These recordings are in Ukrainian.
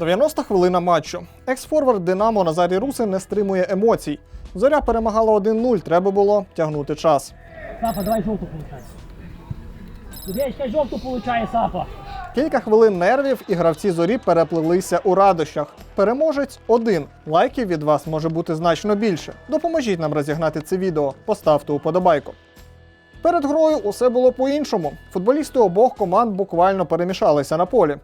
90 хвилина матчу. Екс-форвард Динамо Назарій Русин не стримує емоцій. Зоря перемагала 1-0, треба було тягнути час. Сапа, давай жовту получай. Жовту получає, Сапа. Кілька хвилин нервів і гравці зорі переплилися у радощах. Переможець один. Лайків від вас може бути значно більше. Допоможіть нам розігнати це відео, поставте уподобайку. Перед грою усе було по-іншому. Футболісти обох команд буквально перемішалися на полі.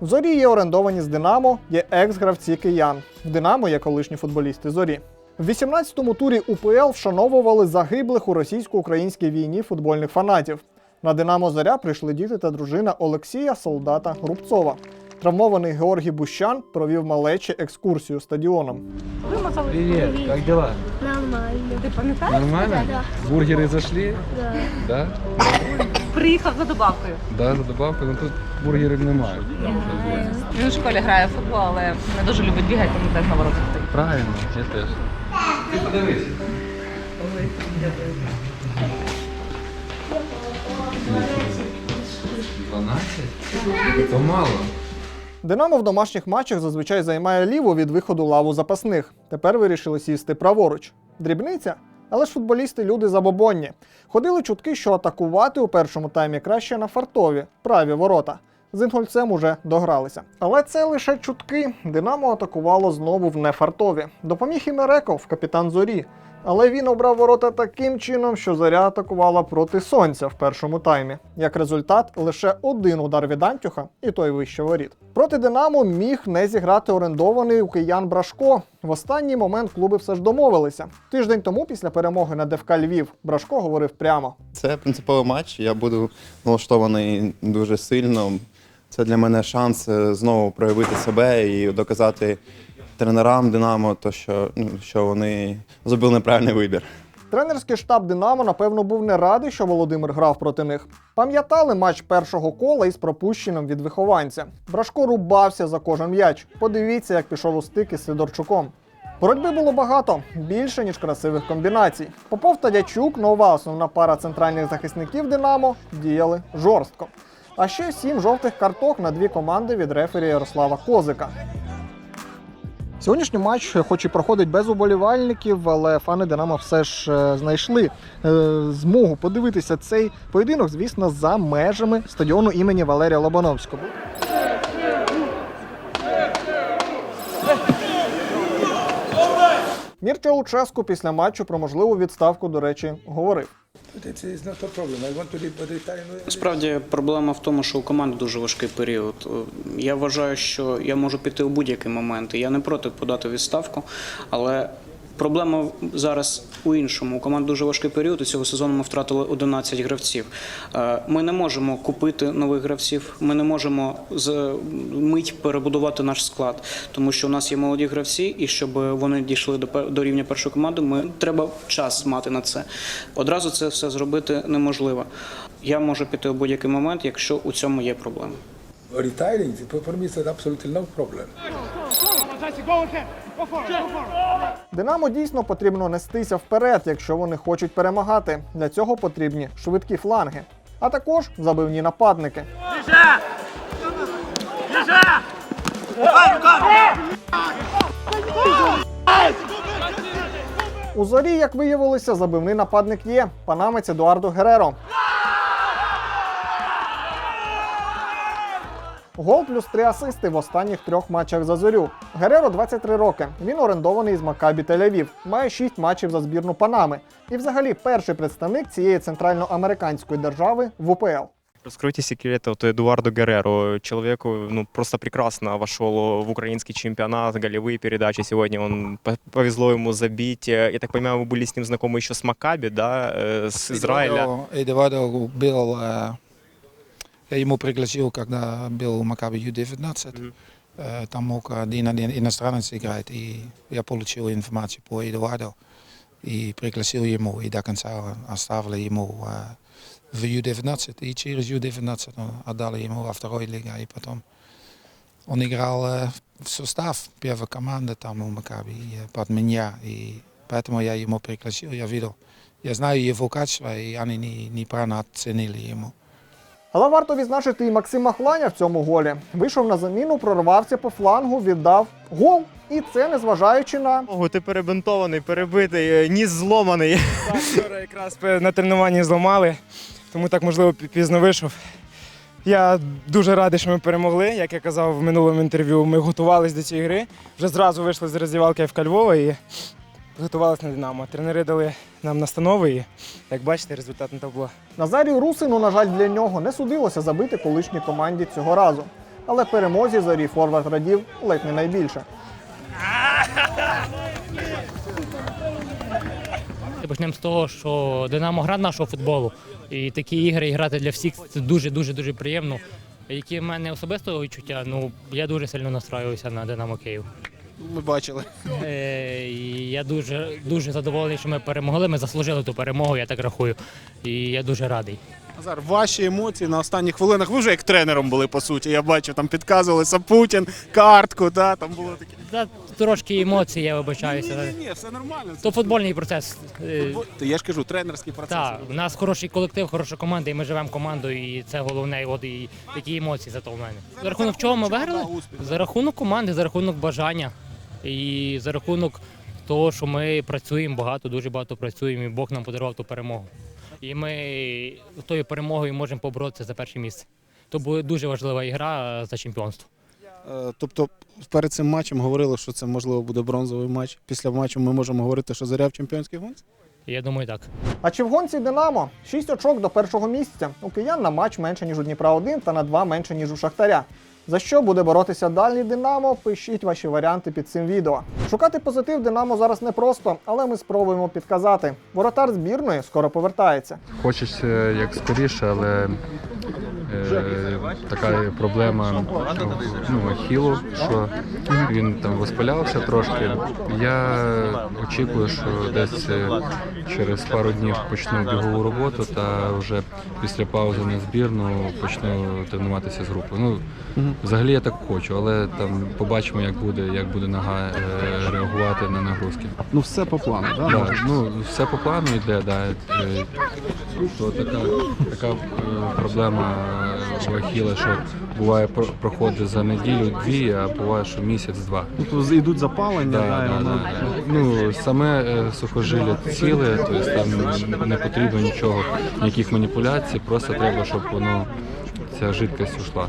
В зорі є орендовані з Динамо, є екс-гравці киян. В Динамо є колишні футболісти зорі. В 18-му турі УПЛ вшановували загиблих у російсько-українській війні футбольних фанатів. На Динамо Зоря прийшли діти та дружина Олексія Солдата Рубцова. Травмований Георгій Бущан провів малечі екскурсію стадіоном. Привет, как дела? Нормально. Ти пам'ятаєш? Нормально? Да. Бургеры зашли? Да. Да? Приїхав за добавкою. Да, за добавку, но тут бургерів немає. Він у школі грає в футбол, але не дуже любить бігати, тому теж на воротах стоїть. Правильно, я теж. Ти подивись. 12? То мало. Динамо в домашніх матчах зазвичай займає ліву від виходу лаву запасних. Тепер вирішили сісти праворуч. Дрібниця? Але ж футболісти люди забобонні. Ходили чутки, що атакувати у першому таймі краще на фартові, праві ворота. З інгольцем уже догралися. Але це лише чутки. Динамо атакувало знову в нефартові. Допоміг і Мереков, капітан зорі. Але він обрав ворота таким чином, що зоря атакувала проти сонця в першому таймі. Як результат, лише один удар від Антюха, і той вище воріт. Проти Динамо міг не зіграти орендований у киян Брашко. В останній момент клуби все ж домовилися. Тиждень тому, після перемоги на ДФК Львів, Брашко говорив прямо: Це принциповий матч. Я буду налаштований дуже сильно. Це для мене шанс е, знову проявити себе і доказати тренерам Динамо, то що, ну, що вони зробили неправильний вибір. Тренерський штаб Динамо, напевно, був не радий, що Володимир грав проти них. Пам'ятали матч першого кола із пропущеним від вихованця. Брашко рубався за кожен м'яч. Подивіться, як пішов у стик із Сидорчуком. Боротьби було багато, більше ніж красивих комбінацій. Попов та Дячук, нова основна пара центральних захисників Динамо, діяли жорстко. А ще сім жовтих карток на дві команди від рефері Ярослава Козика. Сьогоднішній матч, хоч і проходить без уболівальників, але фани Динамо все ж е, знайшли е, змогу подивитися цей поєдинок, звісно, за межами стадіону імені Валерія Лобановського. Мірча Луческу після матчу про можливу відставку, до речі, говорив. Насправді проблема в тому, що у команди дуже важкий період. Я вважаю, що я можу піти у будь-який момент. Я не проти подати відставку, але проблема зараз у іншому. У команди дуже важкий період. і Цього сезону ми втратили 11 гравців. Е, Ми не можемо купити нових гравців. Ми не можемо з мить перебудувати наш склад, тому що у нас є молоді гравці, і щоб вони дійшли до пер- до рівня першої команди, ми треба час мати на це. Одразу це все зробити неможливо. Я можу піти у будь-який момент, якщо у цьому є проблема. Retiring, for me, it's absolutely no problem. Динамо дійсно потрібно нестися вперед, якщо вони хочуть перемагати. Для цього потрібні швидкі фланги, а також забивні нападники. У зорі, як виявилося, забивний нападник є панамець Едуардо Гереро. Гол плюс три асисти в останніх трьох матчах за зорю. Гереро 23 роки. Він орендований з Макабі Тель-Авів, має 6 матчів за збірну Панами. І взагалі перший представник цієї центральноамериканської держави в УПЛ. Раскройте секрет вот Эдуарду Герреру. Человеку ну, просто прекрасно вошел в украинский чемпионат, голевые передачи. Сегодня он по- повезло ему забить. Э, Я так понимаю, вы были с ним знакомы еще с Макаби, да, э, с Израиля. Эдуардо, Эдуардо был, э, я ему пригласил, когда был в Макаби Ю-19. Э, Там мог один один иностранец играть, и я получил информацию по Эдуарду и пригласил ему, и до конца оставили ему э, в Ю-19, и через Ю-19 отдали ему во второй лиге, и потом он играл э, в состав первой команды там у Макаби э, под меня, и поэтому я ему пригласил, я видел, я знаю его качества, и они не, неправильно оценили ему. Але варто відзначити і Максима Хланя в цьому голі. Вийшов на заміну, прорвався по флангу, віддав гол. І це незважаючи на Ого, ти перебинтований, перебитий, е, ніс зломаний. Так, вчора якраз на тренуванні зламали, тому так можливо пізно вийшов. Я дуже радий, що ми перемогли. Як я казав в минулому інтерв'ю, ми готувалися до цієї гри. Вже зразу вийшли з роздівалки ФК Львова і готувалися на Динамо. Тренери дали нам настанови і, як бачите, результат на табло. Назарію Русину, на жаль, для нього не судилося забити колишній команді цього разу. Але перемозі зорі Форвард радів ледь не найбільше. Почнемо з того, що Динамо гра нашого футболу. І такі ігри грати для всіх це дуже дуже дуже приємно. Які в мене особисто відчуття, ну я дуже сильно настраювався на Динамо Київ. Ми бачили. Е, я дуже дуже задоволений, що ми перемогли. Ми заслужили ту перемогу, я так рахую. І я дуже радий. Назар, ваші емоції на останніх хвилинах. Ви вже як тренером були, по суті. Я бачу, там підказували Сапутін, картку, та, там було таке. Та трошки емоцій, я вибачаюся. ні, ні, все нормально. То футбольний процес. Е, Я ж кажу, тренерський процес. Так, у нас хороший колектив, хороша команда, і ми живемо командою, і це головне. От і такі емоції зато в мене. За рахунок чого ми виграли? За рахунок команди, за рахунок бажання і за рахунок того, що ми працюємо багато, дуже багато працюємо, і Бог нам подарував ту перемогу. І ми тою перемогою можемо поборотися за перше місце. То буде дуже важлива ігра за чемпіонство. Е, Тобто перед цим матчем говорили, що це можливо буде бронзовий матч. Після матчу ми можемо говорити, що заря в чемпіонській гонці. Я думаю, так. А чи в гонці Динамо? Шість очок до першого місця. У киян на матч менше, ніж у Дніпра 1 та на два менше, ніж у Шахтаря. За що буде боротися далі Динамо? Пишіть ваші варіанти під цим відео. Шукати позитив Динамо зараз непросто, але ми спробуємо підказати. Воротар збірної скоро повертається. Хочеться як скоріше, але е, така проблема ну, Ахілу, що він там воспалявся трошки. Я очікую, що десь е, через пару днів почну бігову роботу та вже після паузи на збірну почну тренуватися з групою. Ну, взагалі я так хочу, але там побачимо, як буде, як буде нога е, реагувати на нагрузки. Ну все по плану, так? Да, ну, все по плану йде, да. е, То така, така е, проблема у Ахіла, що буває проходить за неділю-дві, а буває, що місяць-два. Тобто йдуть запалення, Да, да, да, да. Ну, саме е, сухожилля ціле, тобто там не потрібно нічого, ніяких маніпуляцій, просто треба, щоб воно ця жидкость ушла.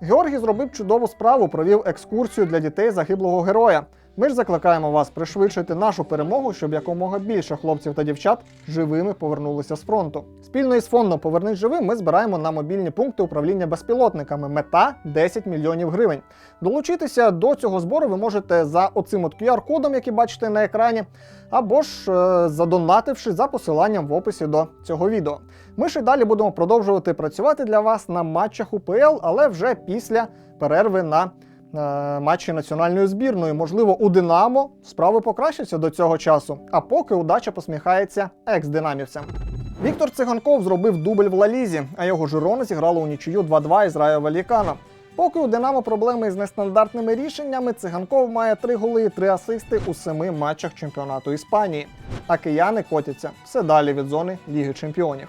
Георгій зробив чудову справу, провів екскурсію для дітей загиблого героя. Ми ж закликаємо вас пришвидшити нашу перемогу, щоб якомога більше хлопців та дівчат живими повернулися з фронту. Спільно із фондом Повернись живим ми збираємо на мобільні пункти управління безпілотниками. Мета 10 мільйонів гривень. Долучитися до цього збору ви можете за оцим от QR-кодом, який бачите на екрані, або ж е, задонативши за посиланням в описі до цього відео. Ми і далі будемо продовжувати працювати для вас на матчах УПЛ, але вже після перерви на матчі національної збірної. Можливо, у Динамо справи покращаться до цього часу. А поки удача посміхається екс-динамівцям. Віктор Циганков зробив дубль в Лалізі, а його Жирона зіграло у нічию 2-2 із Райо Валікана. Поки у Динамо проблеми з нестандартними рішеннями, Циганков має три голи і три асисти у семи матчах чемпіонату Іспанії. А кияни котяться все далі від зони Ліги Чемпіонів.